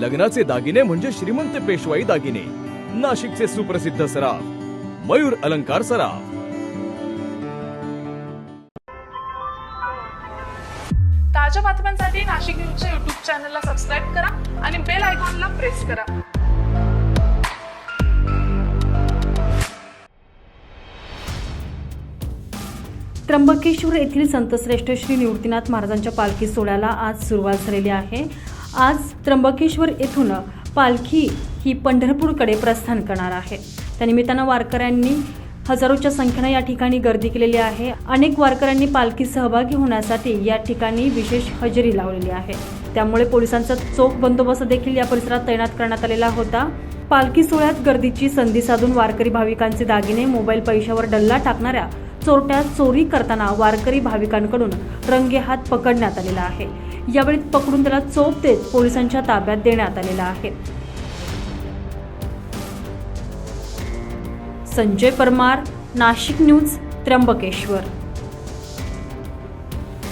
लग्नाचे दागिने म्हणजे श्रीमंत पेशवाई दागिने. नाशिकचे सुप्रसिद्ध सराफ. मयूर अलंकार सराफ. ताज्या बातम्यांसाठी नाशिक न्यूजच्या युट्यूब चॅनलला सबस्क्राईब करा आणि बेल आयकॉनला प्रेस करा. त्र्यंबकेश्वर येथील संतश्रेष्ठ श्री निवृत्तीनाथ महाराजांच्या पालखी सोहळ्याला आज सुरुवात झालेली आहे. आज त्र्यंबकेश्वर येथून पालखी ही पंढरपूरकडे प्रस्थान करणार आहे. त्यानिमित्तानं वारकऱ्यांनी हजारोच्या संख्येनं या ठिकाणी गर्दी केलेली आहे. अनेक वारकऱ्यांनी पालखी सहभागी होण्यासाठी या ठिकाणी विशेष हजेरी लावलेली आहे. त्यामुळे पोलिसांचा चोख बंदोबस्त देखील या परिसरात तैनात करण्यात आलेला होता. पालखी सोहळ्यात गर्दीची संधी साधून वारकरी भाविकांचे दागिने मोबाईल पैशावर डल्ला टाकणाऱ्या चोरट्या चोरी करताना वारकरी भाविकांकडून रंगेहात पकडण्यात आलेला आहे. यावेळी पकडून त्याला चोप देत पोलिसांच्या ताब्यात देण्यात आलेला आहे. संजय परमार नाशिक न्यूज त्र्यंबकेश्वर.